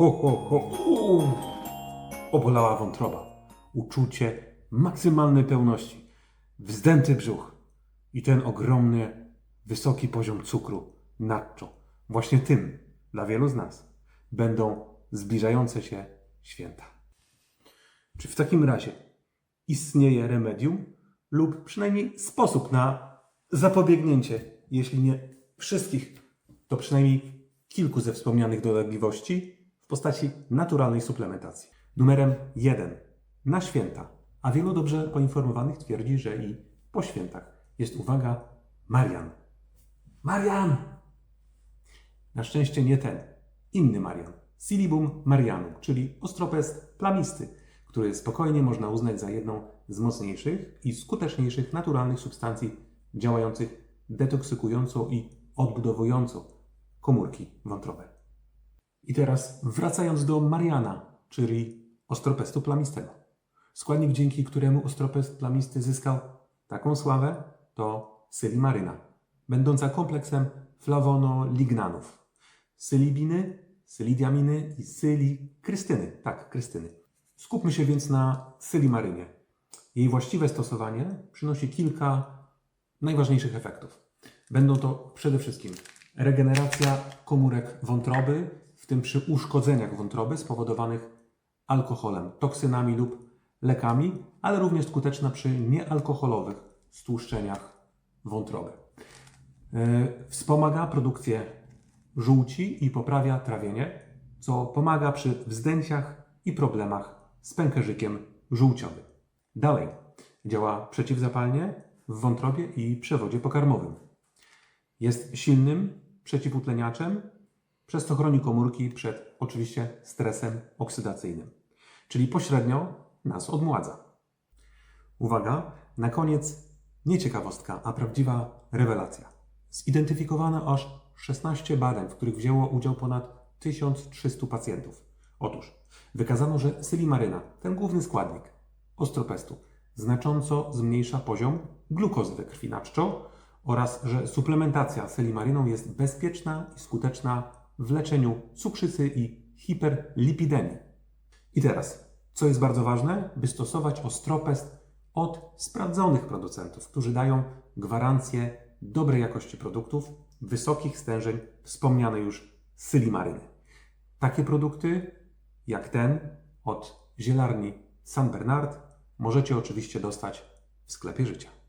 Ho, ho, ho. Uuu. Obolała wątroba. Uczucie maksymalnej pełności. Wzdęty brzuch. I ten ogromny, wysoki poziom cukru nadczo. Właśnie tym, dla wielu z nas, będą zbliżające się święta. Czy w takim razie istnieje remedium lub przynajmniej sposób na zapobiegnięcie, jeśli nie wszystkich, to przynajmniej kilku ze wspomnianych dolegliwości postaci naturalnej suplementacji. Numerem jeden na święta, a wielu dobrze poinformowanych twierdzi, że i po świętach jest uwaga Marian. Marian! Na szczęście nie ten, inny Marian. Silibum marianum, czyli ostropest plamisty, który spokojnie można uznać za jedną z mocniejszych i skuteczniejszych naturalnych substancji działających detoksykująco i odbudowująco komórki wątrobe. I teraz wracając do Mariana, czyli ostropestu plamistego. Składnik, dzięki któremu ostropest plamisty zyskał taką sławę, to sylimaryna, będąca kompleksem flawonolignanów, sylibiny, sylidiaminy i sylikrystyny. Tak, krystyny. Skupmy się więc na sylimarynie. Jej właściwe stosowanie przynosi kilka najważniejszych efektów. Będą to przede wszystkim regeneracja komórek wątroby, tym przy uszkodzeniach wątroby spowodowanych alkoholem, toksynami lub lekami, ale również skuteczna przy niealkoholowych stłuszczeniach wątroby. Yy, Wspomaga produkcję żółci i poprawia trawienie, co pomaga przy wzdęciach i problemach z pęcherzykiem żółciowym. Dalej, działa przeciwzapalnie w wątrobie i przewodzie pokarmowym. Jest silnym przeciwutleniaczem, przez co chroni komórki przed oczywiście stresem oksydacyjnym, czyli pośrednio nas odmładza. Uwaga, na koniec nie ciekawostka, a prawdziwa rewelacja. Zidentyfikowano aż 16 badań, w których wzięło udział ponad 1300 pacjentów. Otóż wykazano, że sylimaryna, ten główny składnik ostropestu, znacząco zmniejsza poziom glukozy we krwi na oraz że suplementacja sylimaryną jest bezpieczna i skuteczna w leczeniu cukrzycy i hiperlipidemii. I teraz, co jest bardzo ważne, by stosować ostropest od sprawdzonych producentów, którzy dają gwarancję dobrej jakości produktów, wysokich stężeń wspomnianej już sylimaryny. Takie produkty jak ten od zielarni San Bernard możecie oczywiście dostać w sklepie życia.